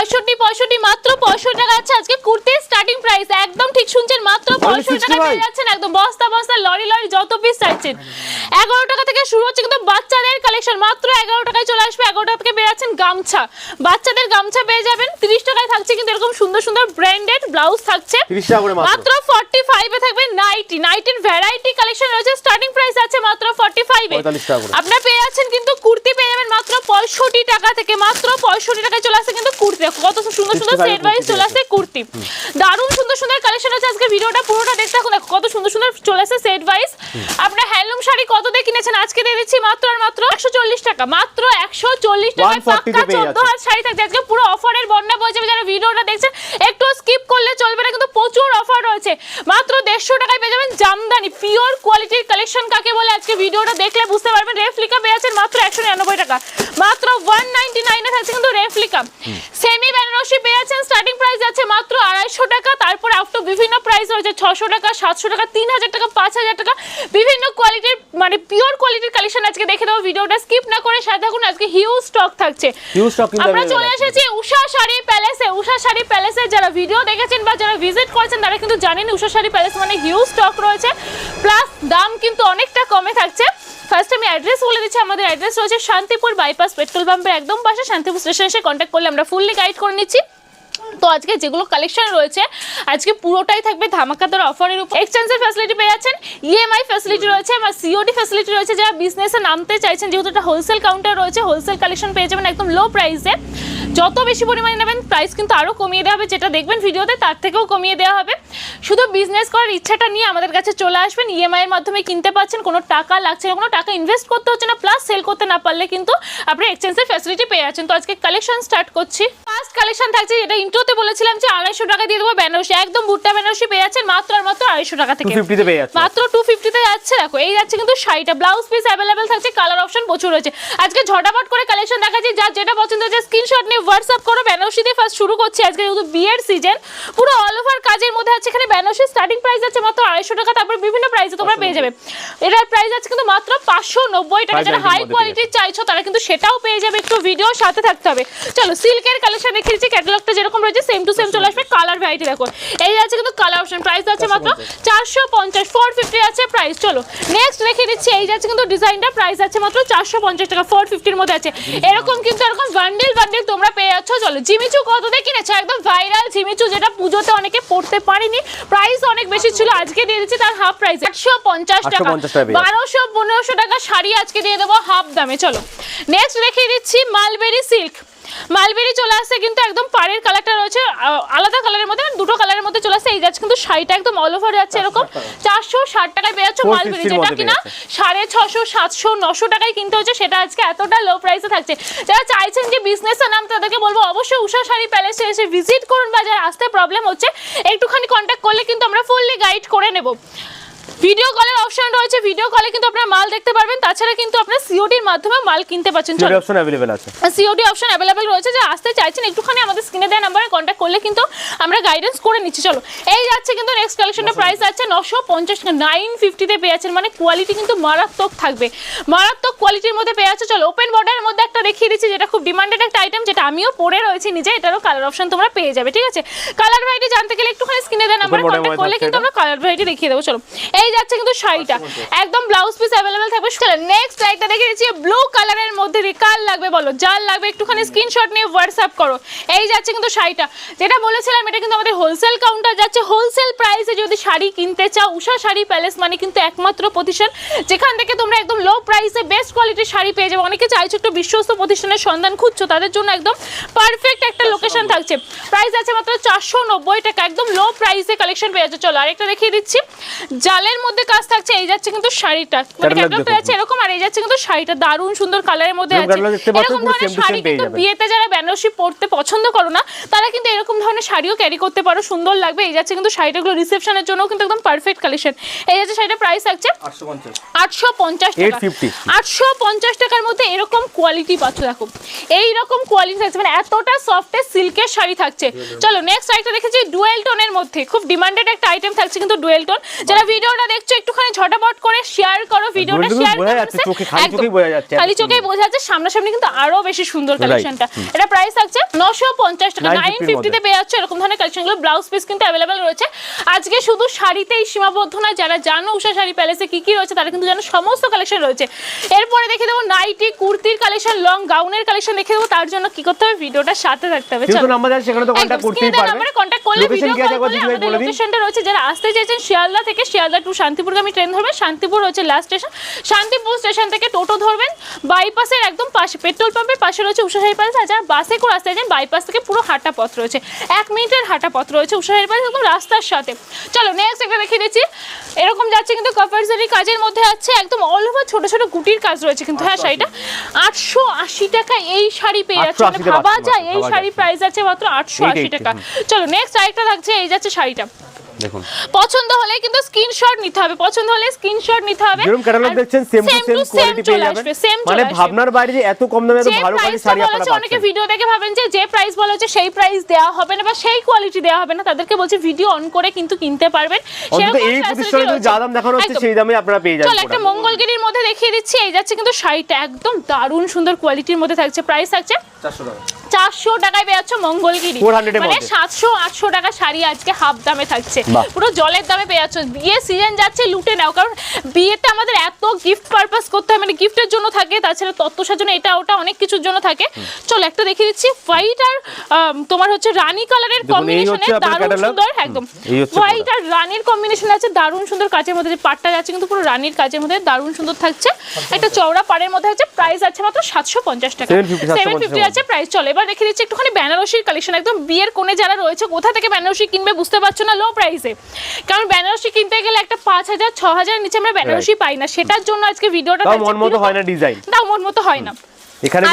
পঁয়ষট্টি পঁয়ষট্টি মাত্র পঁয়ষট্টি টাকা আছে। আজকে কুর্তির স্টার্টিং প্রাইস একদম ঠিক শুনছেন মাত্র পঁয়ষট্টি টাকা। পেয়ে যাচ্ছেন একদম বস্তা বস্তা লরি লরি যত পিস চাইছেন। এগারো টাকা থেকে শুরু হচ্ছে কিন্তু বাচ্চাদের কালেকশন মাত্র এগারো টাকায় চলে আসবে। এগারো টাকা থেকে পেয়ে যাচ্ছেন গামছা। বাচ্চাদের গামছা পেয়ে যাবেন তিরিশ টাকায় থাকছে কিন্তু এরকম সুন্দর সুন্দর ব্র্যান্ডেড ব্লাউজ থাকছে। 30 টাকা করে মাত্র। ফর্টি ফাইভে থাকবে নাইটি নাইটির ভ্যারাইটি কালেকশন রয়েছে স্টার্টিং প্রাইস আছে মাত্র ফর্টি ফাইভে 45 আপনারা পেয়ে যাচ্ছেন কিন্তু কুর্তি মাত্র পঁয়ষট্টি টাকা থেকে মাত্র পঁয়ষট্টি টাকায় চলে আসছে কিন্তু কুর্তি। কত সুন্দর সুন্দর 65 সেট ওয়াইজ চলে আসছে কুর্তি। দারুণ সুন্দর সুন্দর কালেকশন আছে। আজকে ভিডিওটা পুরোটা দেখতে থাকুন। দেখো কত সুন্দর সুন্দর চলে আসছে সেট ওয়াইজ আপনার হ্যান্ডলুম শাড়ি কত দিয়ে কিনেছেন? আজকে দিয়ে দিচ্ছি মাত্র আর মাত্র একশো চল্লিশ টাকা। মাত্র একশো চল্লিশ টাকায় 140 পাক্কা চোদ্দ। হাজার শাড়ি থাকছে। আজকে পুরো অফারের বন্যা বয়ে যাবে। যারা ভিডিওটা দেখছেন একটু স্কিপ করলে চলবে না কিন্তু প্রচুর অফার রয়েছে। মাত্র দেড়শো টাকায় পেয়ে যাবেন জামদানি। পিওর কোয়ালিটির কালেকশন কাকে বলে? আজকে ভিডিওটা দেখলে বুঝতে পারবেন। রেফলিকা পেয়ে যাচ্ছেন মাত্র একশো নিরানব্বই টাকা। মাত্র ওয়ান নাইনটি নাইনে থাকছে কিন্তু রেফলিকা সেমি বেনারসি পেয়ে যাচ্ছেন স্টার্টিং প্রাইস যাচ্ছে মাত্র আড়াইশো টাকা তারপরে আফটার বিভিন্ন প্রাইস রয়েছে ছশো টাকা সাতশো টাকা তিন হাজার টাকা পাঁচ হাজার টাকা বিভিন্ন কোয়ালিটির মানে পিওর কোয়ালিটির কালেকশন আজকে দেখে দেবো ভিডিওটা স্কিপ না করে সাথে থাকুন আজকে হিউজ স্টক থাকছে। Stock কিন্তু আমরা চলে এসেছি উষা শাড়ি প্যালেসে উষা শাড়ি প্যালেসে যারা ভিডিও দেখেছেন বা যারা ভিজিট করেছেন তারা কিন্তু জানেন উষা শাড়ি প্যালেস মানে হিউজ স্টক রয়েছে। প্লাস দাম কিন্তু অনেকটা কমে থাকছে। ফার্স্ট আমি অ্যাড্রেস বলে দিচ্ছি আমাদের অ্যাড্রেস রয়েছে শান্তিপুর বাইপাস পেট্রোল পাম্পের একদম পাশে শান্তিপুর স্টেশন এসে কন্ট্যাক্ট করলে আমরা ফুললি গাইড করে নিচ্ছি। তো আজকে যেগুলো কালেকশন রয়েছে, আজকে পুরোটাই থাকবে ধামাকাদার অফারের উপর। এক্সচেঞ্জের ফ্যাসিলিটি পেয়ে যাচ্ছেন ইএমআই ফ্যাসিলিটি রয়েছে আমার সিওডি ফ্যাসিলিটি রয়েছে, যারা বিজনেসে নামতে চাইছেন, যেহেতু একটা হোলসেল কাউন্টার রয়েছে হোলসেল কালেকশন পেয়ে যাবেন একদম লো প্রাইসে যত বেশি পরিমাণে নেবেন প্রাইস কিন্তু আরও কমিয়ে দেওয়া হবে। যেটা দেখবেন ভিডিওতে তার থেকেও কমিয়ে দেওয়া হবে। শুধু বিজনেস করার ইচ্ছাটা নিয়ে আমাদের কাছে চলে আসবেন। ইএমআই এর মাধ্যমে কিনতে পাচ্ছেন। কোনো টাকা লাগছে না কোনো টাকা ইনভেস্ট করতে হচ্ছে না। প্লাস সেল করতে না পারলে কিন্তু আপনি এক্সচেঞ্জের ফ্যাসিলিটি পেয়ে যাচ্ছেন। তো আজকে কালেকশন স্টার্ট করছি। ফার্স্ট কালেকশন থাকছে যেটা ইন্ট্রোতে বলেছিলাম যে আড়াইশো টাকা দিয়ে দেবো বেনারসি একদম ভুট্টা বেনারসি পেয়ে যাচ্ছেন। মাত্র আর মাত্র আড়াইশো টাকা থেকে। 250 তে পেয়ে যাচ্ছে মাত্র টু ফিফটিতে যাচ্ছে। দেখো এই যাচ্ছে কিন্তু শাড়িটা। ব্লাউজ পিস অ্যাভেলেবেল থাকছে। কালার অপশন প্রচুর রয়েছে। আজকে ঝটাপট করে কালেকশন দেখাচ্ছি। যার যেটা পছন্দ হচ্ছে স্ক্রিনশট নিয়ে হোয়াটসঅ্যাপ করো বেনারসি দিয়ে ফার্স্ট শুরু করছি আজকে যেহেতু বিয়ের সিজন পুরো অল ওভার কাজের মধ্যে আছে এখানে বেনারসি স্টার্টিং প্রাইস আছে মাত্র আড়াইশো টাকা তারপর বিভিন্ন প্রাইসে তোমরা পেয়ে যাবে। এটার প্রাইস আছে কিন্তু মাত্র পাঁচশো নব্বই টাকা যারা হাই কোয়ালিটির চাইছো তারা কিন্তু সেটাও পেয়ে যাবে একটু ভিডিও সাথে থাকতে হবে। চলো সিল্কের কালেকশন দেখে দিচ্ছি ক্যাটালগটা যেরকম রয়েছে সেম টু সেম চলে আসবে কালার ভ্যারাইটি দেখো। এই আছে কিন্তু কালার অপশন প্রাইস আছে মাত্র চারশো পঞ্চাশ ফোর ফিফটি আছে প্রাইস চলো। নেক্সট রেখে দিচ্ছি এই যাচ্ছে কিন্তু ডিজাইনটা প্রাইস আছে মাত্র চারশো পঞ্চাশ টাকা ফোর ফিফটির মধ্যে আছে। এরকম কিন্তু এরকম বান্ডিল বান্ডিল তোমরা পেয়ে যাচ্ছ চলো জিমিচু কত দিয়ে কিনেছো? একদম ভাইরাল জিমিচু যেটা পুজোতে অনেকে পড়তে পারেনি। প্রাইস অনেক বেশি ছিল আজকে দিয়ে দিচ্ছি তার হাফ প্রাইস একশো পঞ্চাশ টাকা। 850 টাকা পেয়ে যাচ্ছে। বারোশো পনেরোশো টাকা শাড়ি আজকে দিয়ে দেবো হাফ দামে চলো। নেক্সট রেখে দিচ্ছি মালবেরি সিল্ক মালবেরি চলে আসছে কিন্তু একদম পাড়ের কালারটা রয়েছে আলাদা কালারের মধ্যে মানে দুটো কালারের মধ্যে চলে আসছে। এই যাচ্ছে কিন্তু শাড়িটা একদম অল ওভার যাচ্ছে এরকম। চারশো ষাট টাকায় পেয়ে যাচ্ছে মালবেরি যেটা কিনা সাড়ে ছশো সাতশো নশো টাকায় কিনতে হচ্ছে সেটা আজকে এতটা লো প্রাইসে থাকছে। যারা চাইছেন যে বিজনেসের নাম তাদেরকে বলব অবশ্যই উষা শাড়ি প্যালেসে এসে ভিজিট করুন বা যারা আসতে প্রবলেম হচ্ছে একটুখানি কন্ট্যাক্ট করলে কিন্তু আমরা ফুললি গাইড করে নেব। ভিডিও কলের অপশন রয়েছে ভিডিও কলে কিন্তু আপনারা মাল দেখতে পারবেন তাছাড়া কিন্তু সিওডির মাধ্যমে মাল কিনতে পারছেন সিওডি চলো অপশন अवेलेबल আছে সিওডি অপশন অ্যাভেলেবেল রয়েছে যে আসতে চাইছেন একটুখানি আমাদের স্ক্রিনে দেওয়া নাম্বারে কন্ট্যাক্ট করলে কিন্তু আমরা গাইডেন্স করে নিচ্ছি চলো এই যাচ্ছে কিন্তু নেক্সট কালেকশনের প্রাইস আছে নশো পঞ্চাশ টাকা নাইন ফিফটিতে পেয়ে যাচ্ছেন মানে কোয়ালিটি কিন্তু মারাত্মক থাকবে মারাত্মক কোয়ালিটির মধ্যে পেয়ে যাচ্ছে চলো ওপেন বর্ডারের মধ্যে একটা দেখিয়ে দিচ্ছি যেটা খুব ডিমান্ডেড একটা আইটেম যেটা আমিও পরে রয়েছি নিজে এটারও কালার অপশন তোমরা পেয়ে যাবে ঠিক আছে কালার ভ্যারাইটি জানতে গেলে একটুখানি স্ক্রিনে দেওয়া নাম্বারে border কন্ট্যাক্ট মধ্যে করলে থাকছে কিন্তু এটা? আমরা কালার ভ্যারাইটি দেখিয়ে দেবো চলো এই যাচ্ছে কিন্তু শাড়িটা একদম ব্লাউজ পিস অ্যাভেলেবেল থাকবে চলো নেক্সট লাইটটা দেখে ব্লু কালারের মধ্যে দিয়ে কার লাগবে বলো? যার লাগবে একটুখানি স্ক্রিনশট নিয়ে হোয়াটসঅ্যাপ করো। এই যাচ্ছে কিন্তু শাড়িটা। যেটা বলেছিলাম এটা কিন্তু আমাদের হোলসেল কাউন্টার যাচ্ছে। হোলসেল প্রাইসে যদি শাড়ি কিনতে চাও উষা শাড়ি প্যালেস মানে কিন্তু একমাত্র প্রতিষ্ঠান যেখান থেকে তোমরা একদম লো প্রাইসে বেস্ট কোয়ালিটির শাড়ি পেয়ে যাবে। অনেকে চাইছো একটু বিশ্বস্ত প্রতিষ্ঠানের সন্ধান খুঁজছো তাদের জন্য একদম পারফেক্ট একটা লোকেশন থাকছে। প্রাইস আছে মাত্র চারশো নব্বই টাকা একদম লো প্রাইসে কালেকশন পেয়ে যাচ্ছে। চলো আরেকটা দেখিয়ে দিচ্ছি। জালের মধ্যে কাজ থাকছে এই যাচ্ছে কিন্তু শাড়িটা। মানে ক্যাটালগ। আছে এরকম আর এই যাচ্ছে কিন্তু শাড়িটা দারুণ সুন্দর কালারের মধ্যে আছে। এরকম ধরনের শাড়ি কিন্তু বিয়েতে যারা বেনারসি পরতে পছন্দ করো না তারা কিন্তু এরকম ধরনের শাড়িও ক্যারি করতে পারো। সুন্দর লাগবে। এই যাচ্ছে কিন্তু শাড়িটাগুলো রিসেপশনের জন্য কিন্তু একদম পারফেক্ট কালেকশন এই যাচ্ছে শাড়িটা প্রাইস থাকছে 850 আটশো পঞ্চাশ টাকা। 850 আটশো পঞ্চাশ টাকার মধ্যে এরকম কোয়ালিটি পাচ্ছ দেখো। এই রকম কোয়ালিটি থাকছে। মানে এতটা সফট সিল্ক সিল্কের শাড়ি থাকছে। চলো নেক্সট আইটেম দেখেছি ডুয়েল টোনের মধ্যে। খুব ডিমান্ডেড একটা আইটেম থাকছে কিন্তু ডুয়েল টোন যারা ভিডিওটা দেখছ একটুখানি ঝটাপট করে শেয়ার করো ভিডিওটা শেয়ার খালি চোখেই বোঝা যাচ্ছে, খালি চোখেই বোঝা যাচ্ছে সামনাসামনি কিন্তু আরও বেশি সুন্দর কালেকশনটা এটা প্রাইস থাকছে নশো পঞ্চাশ টাকা 950 নাইন ফিফটিতে পেয়ে যাচ্ছে এরকম ধরনের কালেকশনগুলো ব্লাউজ পিস কিন্তু রয়েছে। আজকে শুধু শাড়িতেই সীমাবদ্ধ নয় যারা জানো উষা শাড়ি প্যালেসে কি কি রয়েছে তারা কিন্তু জানো সমস্ত কালেকশন রয়েছে। এরপরে দেখে দেবো নাইটি কুর্তির কালেকশন লং গাউনের কালেকশন দেখে দেবো। তার জন্য কি করতে হবে? ভিডিওটার সাথে থাকতে হবে। চলো। নাম্বার আছে সেখানে তো একদম, কন্ট্যাক্ট করতেই পারবে। নাম্বারে contact করলে লোকেশন video কি আছে call একবার করলে আমাদের লোকেশনটা রয়েছে। যারা আসতে চাইছেন শিয়ালদা থেকে শিয়ালদা টু শান্তিপুরগামী ট্রেন ধরবেন শান্তিপুর রয়েছে লাস্ট স্টেশন শান্তিপুর স্টেশন থেকে টোটো ধরবেন বাইপাসের একদম পাশে পেট্রোল পাম্পের পাশে রয়েছে উষাশাহী প্যালেস আর যারা বাসে করে আসতে চাইছেন বাইপাস থেকে পুরো হাঁটা পথ রয়েছে। এক মিনিটের হাঁটা পথ রয়েছে উষাশাহী প্যালেস একদম রাস্তার সাথে। চলো নেক্সট একটা দেখিয়ে দিচ্ছি। এরকম যাচ্ছে কিন্তু কপারজারি কাজের মধ্যে আছে একদম অল ওভার ছোট ছোট গুটির কাজ রয়েছে কিন্তু হ্যাঁ শাড়িটা। আটশো আশি টাকা এই শাড়ি পেয়ে যাচ্ছে। মানে 880 তে ভাবা যায় এই শাড়ি প্রাইস আছে মাত্র আটশো আশি টাকা। চলো নেক্সট আরেকটা থাকছে এই যাচ্ছে শাড়িটা। দেখুন। পছন্দ হলে কিন্তু স্ক্রিনশট নিতে হবে পছন্দ হলে স্ক্রিনশট নিতে হবে। যেরকম ক্যাটালগ দেখছেন সেম টু সেম কোয়ালিটি পেয়ে যাবেন। মানে ভাবনার বাইরে যে এত কম দামে এত ভালো কোয়ালিটি শাড়ি আপনারা অনেকে ভিডিও দেখে ভাবেন যে যে প্রাইস বলা হচ্ছে সেই প্রাইস দেওয়া হবে না বা সেই কোয়ালিটি দেওয়া হবে না তাদেরকে বলছে ভিডিও অন করে কিন্তু কিনতে পারবেন। অন্তত এই প্রতিষ্ঠানে যদি যা দাম দেখানো হচ্ছে সেই দামে আপনারা পেয়ে চল যাবেন একটা মঙ্গলগিরির মধ্যে দেখিয়ে দিচ্ছি এই যাচ্ছে কিন্তু শাড়িটা একদম দারুণ সুন্দর কোয়ালিটির মধ্যে থাকছে প্রাইস থাকছে চারশো টাকায় পেয়ে মঙ্গলগিরি। মানে সাতশো আটশো টাকা শাড়ি আজকে হাফ দামে থাকছে। পুরো জলের দামে পেয়ে যাচ্ছ বিয়ে সিজন যাচ্ছে লুটে নাও। কারণ বিয়েতে আমাদের এত গিফট পারপাস করতে হয়। মানে গিফটের জন্য থাকে তাছাড়া তত্ত্ব সাজানো এটা ওটা অনেক কিছুর জন্য থাকে। চলো একটা দেখিয়ে দিচ্ছি। হোয়াইট আর তোমার হচ্ছে রানী কালারের কম্বিনেশনে দারুণ সুন্দর একদম। হোয়াইট আর রানীর কম্বিনেশন আছে দারুণ সুন্দর কাজের মধ্যে। যে পাটটা যাচ্ছে কিন্তু পুরো রানীর কাজের মধ্যে দারুণ সুন্দর থাকছে। একটা চওড়া পাড়ের মধ্যে আছে প্রাইস আছে মাত্র সাতশো পঞ্চাশ টাকা। সেভেন ফিফটি আছে প্রাইস চলে এবার দেখে দিচ্ছি একটুখানি বেনারসির কালেকশন একদম বিয়ের কোণে যারা রয়েছে কোথা থেকে বেনারসি কিনবে বুঝতে পারছ না? লো প্রাইসে কারণ বেনারসি কিনতে গেলে একটা পাঁচ হাজার ছ হাজার নিচে আমরা বেনারসি পাই না। সেটার জন্য আজকে ভিডিওটা মন মতো হয় না ডিজাইন তাও মন মতো হয় না। এখানে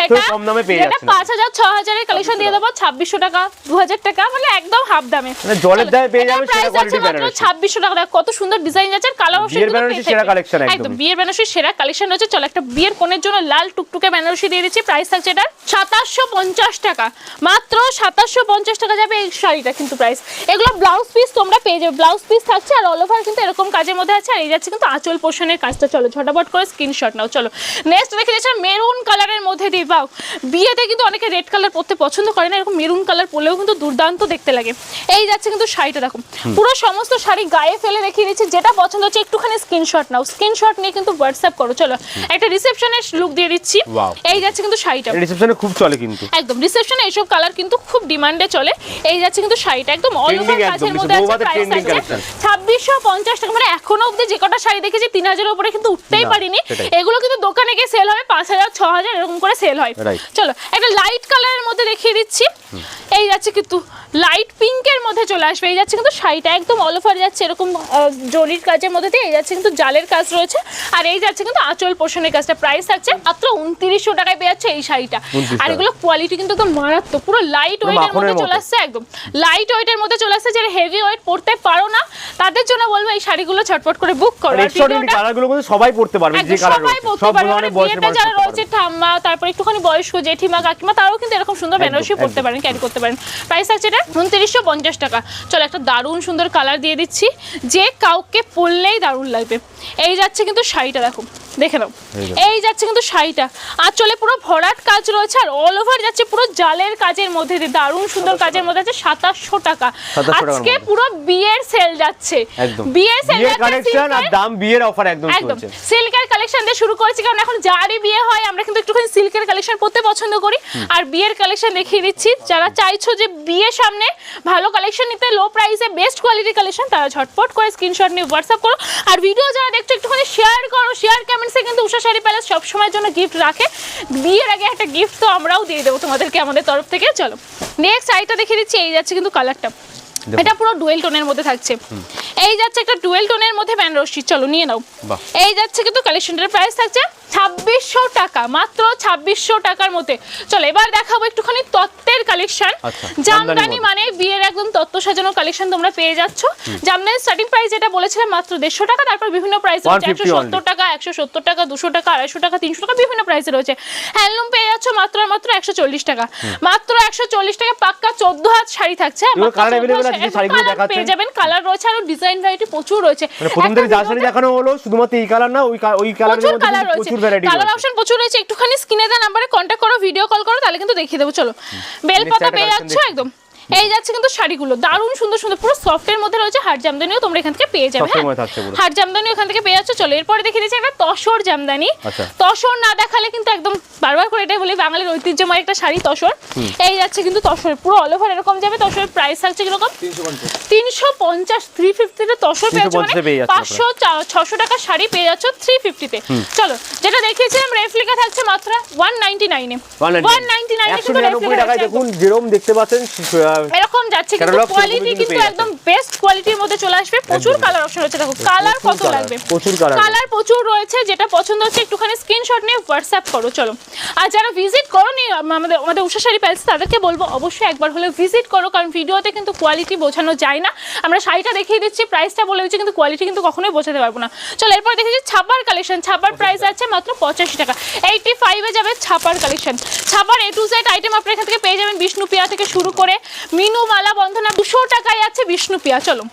কিন্তু কম দামে পেয়ে যাচ্ছেন পাঁচ হাজার ছ হাজারের কালেকশন দিয়ে দেবো ছাব্বিশশো টাকা দু হাজার টাকা মানে একদম হাফ দামে। মানে জলের দামে পেয়ে যাবেন সেরা quality বেনারসি। ছাব্বিশশো টাকা দেখো কত সুন্দর ডিজাইন আছে কালার অপশন বিয়ের বেনারসি সেরা collection একদমই। বিয়ের বেনারসির সেরা কালেকশন রয়েছে চলো একটা বিয়ের কোণের জন্য লাল টুকটুকে বেনারসি দিয়ে দিচ্ছি প্রাইস থাকছে এটা সাতাশশো পঞ্চাশ টাকা। মাত্র সাতাশশো পঞ্চাশ টাকা যাবে এই শাড়িটা কিন্তু প্রাইস এগুলো ব্লাউজ পিস তোমরা পেয়ে যাবে ব্লাউজ পিস থাকছে আর অল ওভার কিন্তু এরকম কাজের মধ্যে আছে আর এই যাচ্ছে কিন্তু আঁচল পোষণের কাজটা। চলো ঝটাপট করে স্ক্রিনশট নাও চলো। নেক্সট দেখে মেরুন কালারের মধ্যে দিয়ে পাও বিয়েতে কিন্তু অনেকে রেড কালার পরতে পছন্দ করে না এরকম মেরুন কালার পরলেও কিন্তু দুর্দান্ত দেখতে লাগে। এই যাচ্ছে কিন্তু শাড়িটা দেখো। পুরো সমস্ত শাড়ি গায়ে ফেলে দেখিয়ে দিচ্ছি যেটা পছন্দ হচ্ছে একটুখানি স্ক্রিনশট নাও। স্ক্রিনশট নিয়ে কিন্তু হোয়াটসঅ্যাপ করো চলো। একটা রিসেপশনের লুক দিয়ে দিচ্ছি। এই যাচ্ছে কিন্তু শাড়িটা। রিসেপশনে খুব চলে কিন্তু। একদম রিসেপশনে এইসব কালার কিন্তু খুব ডিমান্ডে চলে। এই যাচ্ছে কিন্তু শাড়িটা একদম অল ওভার কাজের মধ্যে আছে প্রাইস আছে। collection। ছাব্বিশশো পঞ্চাশ টাকা মানে এখনও অব্দি যে কটা শাড়ি দেখেছি তিন হাজারের উপরে কিন্তু উঠতেই পারিনি। এগুলো কিন্তু দোকানে গিয়ে সেল হবে পাঁচ হাজার ছ হাজার এরকম করে সেল হয়। চলো একটা লাইট কালারের মধ্যে দেখিয়ে দিচ্ছি। এই যাচ্ছে কিন্তু লাইট পিঙ্কের মধ্যে চলে আসবে। এই যাচ্ছে কিন্তু শাড়িটা একদম অল ওভার যাচ্ছে এরকম জরির কাজের মধ্যে দিয়ে এই যাচ্ছে কিন্তু জালের কাজ রয়েছে। আর এই যাচ্ছে কিন্তু আঁচল পোষণের কাজটা। প্রাইস থাকছে মাত্র উনত্রিশশো টাকায় পেয়ে যাচ্ছে এই শাড়িটা। আর এগুলো কোয়ালিটি কিন্তু একদম মারাত্মক পুরো লাইট ওয়েটের মধ্যে চলে আসছে একদম। লাইট ওয়েটের মধ্যে চলে আসছে যারা হেভি ওয়েট পড়তে পারো না তাদের জন্য বলব এই শাড়িগুলো ছটপট করে বুক করো। সবাই পড়তে পারবে সবাই পড়তে সব পারে মানে যারা রয়েছে ঠাম্মা তারপর একটুখানি বয়স্ক জেঠিমা কাকিমা তারাও কিন্তু এরকম সুন্দর বেনারসি পড়তে পারেন ক্যারি করতে পারেন। প্রাইস আছে এটা উনত্রিশশো পঞ্চাশ টাকা। চলো একটা দারুণ সুন্দর কালার দিয়ে দিচ্ছি। যে কাউকে পরলেই দারুণ লাগবে। এই যাচ্ছে কিন্তু শাড়িটা দেখো দেখে নাও। এই যাচ্ছে। কিন্তু শাড়িটা। আর চলে পুরো ভরাট কাজ রয়েছে আর অল ওভার যাচ্ছে পুরো জালের কাজের মধ্যে দিয়ে দারুণ সুন্দর কাজের মধ্যে আছে সাতাশশো টাকা। আজকে পুরো বিয়ের সেল যাচ্ছে। বিয়ের সেল কালেকশন আর দাম বিয়ের অফার একদম একদম। চলছে সিল্কের কালেকশন দিয়ে শুরু করেছি কারণ এখন যারই বিয়ে হয় আমরা কিন্তু একটুখানি সিল্কের কালেকশন পড়তে পছন্দ করি। আর বিয়ের কালেকশন দেখিয়ে দিচ্ছি যারা চাইছো যে বিয়ে সামনে ভালো কালেকশন নিতে লো প্রাইসে বেস্ট কোয়ালিটি কালেকশন তারা ঝটপট করে স্ক্রিনশট নিয়ে হোয়াটসঅ্যাপ করো। আর ভিডিও যারা দেখছ, একটুখানি শেয়ার করো শেয়ার কমেন্টসে কিন্তু উষা শাড়ি প্যালেস সবসময়ের জন্য গিফট রাখে বিয়ের আগে একটা গিফট তো আমরাও দিয়ে দেবো তোমাদেরকে আমাদের তরফ থেকে চলো নেক্সট শাড়িটা দেখিয়ে দিচ্ছি, এই যাচ্ছে কিন্তু কালারটা। এটা পুরো ডুয়েল টোনের মধ্যে থাকছে। এই যাচ্ছে একটা ডুয়েল টোনের মধ্যে বেনারসি চলো নিয়ে নাও। এই যাচ্ছে কিন্তু কালেকশনটার প্রাইস থাকছে ছাব্বিশশো টাকা মাত্র ছাব্বিশশো টাকার মধ্যে। চলো এবার দেখাবো একটুখানি তত্ত্বের কালেকশন আচ্ছা, জামদানি মানে বিয়ের একদম তত্ত্ব সাজানোর কালেকশন তোমরা পেয়ে যাচ্ছ। জামদানির স্টার্টিং প্রাইস যেটা বলেছিলাম মাত্র দেড়শো টাকা তারপর বিভিন্ন প্রাইস রয়েছে। একশো সত্তর টাকা একশো সত্তর টাকা দুশো টাকা আড়াইশো টাকা তিনশো টাকা বিভিন্ন প্রাইসে রয়েছে। হ্যান্ডলুম পেয়ে যাচ্ছ মাত্র মাত্র একশো চল্লিশ টাকা। মাত্র একশো চল্লিশ টাকা পাক্কা চোদ্দ হাত শাড়ি থাকছে। এগুলো পাক্কা colour 14 available আছে যে শাড়িগুলো দেখাচ্ছেন? পেয়ে যাবেন কালার রয়েছে আর ডিজাইন ভ্যারাইটি প্রচুর রয়েছে। মানে প্রথম থেকে যা শাড়ি দেখানো হলো শুধুমাত্র এই কালার না ওই ওই কালারের মধ্যে কালার রয়েছে। প্রচুর ভ্যারাইটি কালার অপশন প্রচুর রয়েছে। একটুখানি স্ক্রিনে দেন নাম্বারে কন্ট্যাক্ট করো ভিডিও কল করো তাহলে কিন্তু দেখিয়ে দেবো। চলো বেল পাতা পেয়ে যাচ্ছ একদম। এই যাচ্ছে কিন্তু শাড়িগুলো। দারুণ সুন্দর সুন্দর পুরো সফটের মধ্যে রয়েছে হাট জামদানিও তোমরা এখান থেকে পেয়ে যাবে হ্যাঁ? মধ্যে থাকছে পুরো। হাট জামদানি ওখান থেকে পেয়ে যাচ্ছ। চলো এরপরে দেখিয়ে দিচ্ছি একটা তসর জামদানি। আচ্ছা। তসর না দেখালে কিন্তু একদম বারবার করে এটাই বলি বাঙালির ঐতিহ্যময় একটা শাড়ি তসর। এই যাচ্ছে কিন্তু তসর পুরো অল ওভার এরকম যাবে তসরের প্রাইস থাকছে কীরকম? তিনশো পঞ্চাশ। থ্রি ফিফটিতে তসর পেয়ে যাচ্ছ 350 মানে পাঁচশো ছশো টাকা শাড়ি পেয়ে যাচ্ছ থ্রি ফিফটিতে চলো যেটা দেখিয়েছিলাম রেফলিকা থাকছে মাত্র ওয়ান নাইনটি নাইনে ওয়ান নাইনটি নাইনে দেখুন যেরকম দেখতে পাচ্ছেন এরকম যাচ্ছে কিন্তু কোয়ালিটি কিন্তু একদম বেস্ট কোয়ালিটির মধ্যে চলে আসবে। প্রচুর কালার অপশন রয়েছে। দেখো কালার কত লাগবে? প্রচুর colour কালার প্রচুর রয়েছে যেটা পছন্দ হচ্ছে একটুখানি স্ক্রিনশট নিয়ে হোয়াটসঅ্যাপ করো চলো। আর যারা ভিজিট করো নি আমাদের আমাদের উষা শাড়ি প্যালেস তাদেরকে বলব অবশ্যই একবার হলে ভিজিট করো কারণ ভিডিওতে কিন্তু কোয়ালিটি বোঝানো যায় না। আমরা শাড়িটা দেখিয়ে দিচ্ছি প্রাইসটা বলে দিচ্ছি কিন্তু কোয়ালিটি কিন্তু কখনোই বোঝাতে পারব না। চলো এরপর দেখেছি ছাপার কালেকশন ছাপার প্রাইস আছে মাত্র পঁচাশি টাকা। এইটি ফাইভে যাবে ছাপার কালেকশন ছাপার এ টু জেড আইটেম আপনার এখান থেকে পেয়ে যাবেন বিষ্ণুপিয়া থেকে শুরু করে মিনু মালা বন্ধনা দুশো টাকায় আছে বিষ্ণুপিয়া চলো।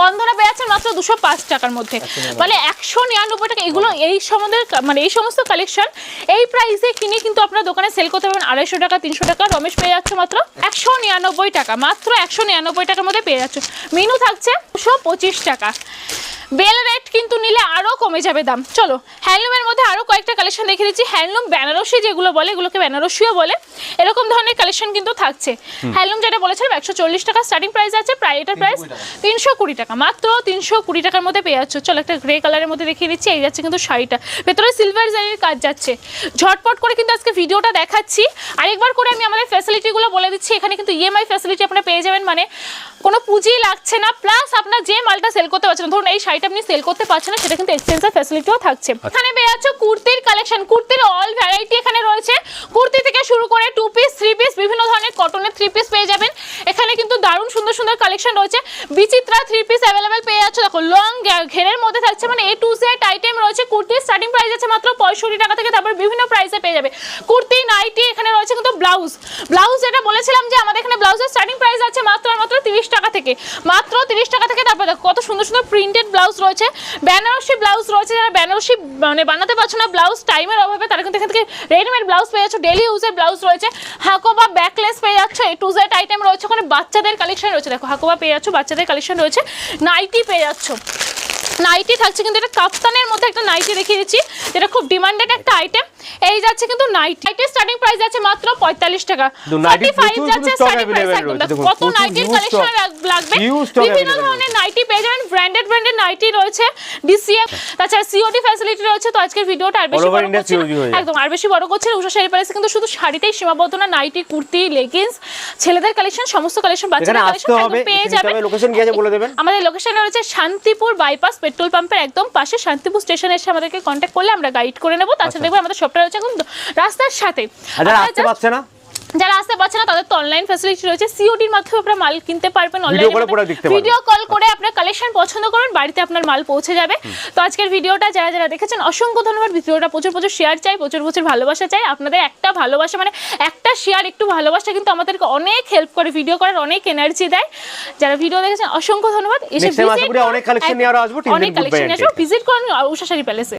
বন্ধনা পেয়ে যাচ্ছে মাত্র দুশো পাঁচ টাকার মধ্যে। মানে একশো নিরানব্বই টাকা এগুলো এই সম্বন্ধে মানে এই সমস্ত কালেকশন এই প্রাইসে কিনে কিন্তু আপনার দোকানে সেল করতে পারবেন আড়াইশো টাকা তিনশো টাকা। রমেশ পেয়ে যাচ্ছে মাত্র একশো নিরানব্বই টাকা মাত্র একশো নিরানব্বই টাকার মধ্যে পেয়ে যাচ্ছে। মিনু থাকছে দুশো পঁচিশ টাকা। বেল রেট কিন্তু নিলে আরও কমে যাবে দাম। চলো হ্যান্ডলুমের মধ্যে আরও কয়েকটা কালেকশন দেখে দিচ্ছি হ্যান্ডলুম বেনারসি যেগুলো বলে এগুলোকে বেনারসিও বলে। এরকম ধরনের কালেকশন কিন্তু থাকছে। হ্যান্ডলুম যেটা বলেছিলাম একশো চল্লিশ টাকা স্টার্টিং প্রাইস আছে প্রায় এটার প্রাইস তিনশো কুড়ি টাকা। মাত্র তিনশো কুড়ি টাকার মধ্যে পেয়ে যাচ্ছ। চলো একটা গ্রে কালারের মধ্যে দেখিয়ে দিচ্ছি। এই যাচ্ছে কিন্তু শাড়িটা। ভেতরে সিলভার জারির কাজ যাচ্ছে। ঝটপট করে কিন্তু আজকে ভিডিওটা দেখাচ্ছি। আরেকবার করে আমি আমাদের ফ্যাসিলিটিগুলো বলে দিচ্ছি। এখানে কিন্তু ইএমআই ফ্যাসিলিটি আপনারা পেয়ে যাবেন। মানে কোনো পুঁজি লাগছে না। প্লাস আপনার যে মালটা সেল করতে পারছেন ধরুন এই শাড়িটা আপনি সেল করতে পারছেন না সেটা কিন্তু এক্সচেঞ্জের ফ্যাসিলিটিও থাকছে। এখানে পেয়ে যাচ্ছে কুর্তির কালেকশন কুর্তির অল ভ্যারাইটি এখানে রয়েছে। কুর্তি থেকে শুরু করে টু পিস থ্রি পিস বিভিন্ন ধরনের কটনের থ্রি পিস পেয়ে যাবেন। এখানে কিন্তু সুন্দর কালেকশন রয়েছে। বিচিত্রা থ্রি পিস অ্যাভেলেবেল পেয়ে যাচ্ছে। দেখো লং ঘেরের মধ্যে থাকছে মানে এ টু জেড আইটেম রয়েছে। কুর্তির স্টার্টিং প্রাইস আছে মাত্র পঁয়ষট্টি টাকা থেকে তারপর বিভিন্ন প্রাইসে পেয়ে যাবে। কুর্তি নাইটি এখানে রয়েছে কিন্তু ব্লাউজ ব্লাউজ যেটা বলেছিলাম যে আমাদের এখানে ব্লাউজের স্টার্টিং প্রাইস আছে মাত্র মাত্র তিরিশ টাকা থেকে। মাত্র তিরিশ টাকা থেকে তারপর দেখো, কত সুন্দর সুন্দর প্রিন্টেড ব্লাউজ রয়েছে। বেনারসি ব্লাউজ রয়েছে, যারা বেনারসি মানে বানাতে পারছ না ব্লাউজ টাইমের অভাবে তারা কিন্তু এখান থেকে রেডিমেড ব্লাউজ পেয়ে যাচ্ছ। ডেলি ইউজের ব্লাউজ রয়েছে। হাঁকো বা ব্যাকলেস পেয়ে যাচ্ছ। এ টু জেড আইটেম রয়েছে। ওখানে বাচ্চাদের কালেকশন রয়েছে। দেখো, হাকোবা পেয়ে যাচ্ছ, বাচ্চাদের কালেকশন রয়েছে। নাইটি পেয়ে যাচ্ছ। নাইটি থাকছে কিন্তু এটা কাপ্তানের মধ্যে একটা নাইটি দেখিয়ে দিচ্ছি। যেটা খুব ডিমান্ডেড একটা আইটেম এই যাচ্ছে কিন্তু নাইটি নাইটির স্টার্টিং প্রাইস আছে মাত্র পঁয়তাল্লিশ টাকা। কিন্তু 45 যাচ্ছে একদম। দেখো দেখুন, কত নাইটির কালেকশন লাগবে? বিভিন্ন ধরনের নাইটি পেয়ে যাবেন ব্র্যান্ডেড ব্র্যান্ডেড নাইটি রয়েছে। ডিসিএফ তাছাড়া সিওডি ফ্যাসিলিটি রয়েছে তো আজকের ভিডিওটা আর বেশি বড় করছি। একদম আর বেশি বড় করছে। উষা শাড়ি প্যালেসে কিন্তু শুধু শাড়িতেই সীমাবদ্ধ না নাইটি কুর্তি লেগিংস ছেলেদের কালেকশন সমস্ত কালেকশন বাচ্চাদের কালেকশন পেয়ে যাবেন। লোকেশন কি আছে বলে দেবেন? আমাদের লোকেশন রয়েছে শান্তিপুর বাইপাস পেট্রোল পাম্পের একদম পাশে। শান্তিপুর স্টেশনে এসে আমাদেরকে কন্ট্যাক্ট করলে আমরা গাইড করে নেব। তাছাড়া আচ্ছা। দেখব আমাদের সবটা রয়েছে এখন রাস্তার সাথে। যারা আসতে পারছে না? যারা আসতে পারছে না তাদের তো অনলাইন ফ্যাসিলিটি রয়েছে। সিওডির মাধ্যমে আপনারা মাল কিনতে পারবেন পারবেন। ভিডিও কল করে আপনার কালেকশন পছন্দ করুন বাড়িতে আপনার মাল পৌঁছে যাবে। তো আজকের ভিডিওটা যারা যারা দেখেছেন অসংখ্য ধন্যবাদ। ভিডিওটা প্রচুর প্রচুর শেয়ার চাই প্রচুর প্রচুর ভালোবাসা চাই। আপনাদের একটা ভালোবাসা মানে একটা শেয়ার একটু ভালোবাসা কিন্তু আমাদেরকে অনেক হেল্প করে ভিডিও করার অনেক এনার্জি দেয়। যারা ভিডিও দেখেছেন অসংখ্য ধন্যবাদ। এসে। অনেক collection নিয়ে আরও আসব। অনেক কালেকশন আসব। ভিজিট করুন উষা শাড়ি প্যালেসে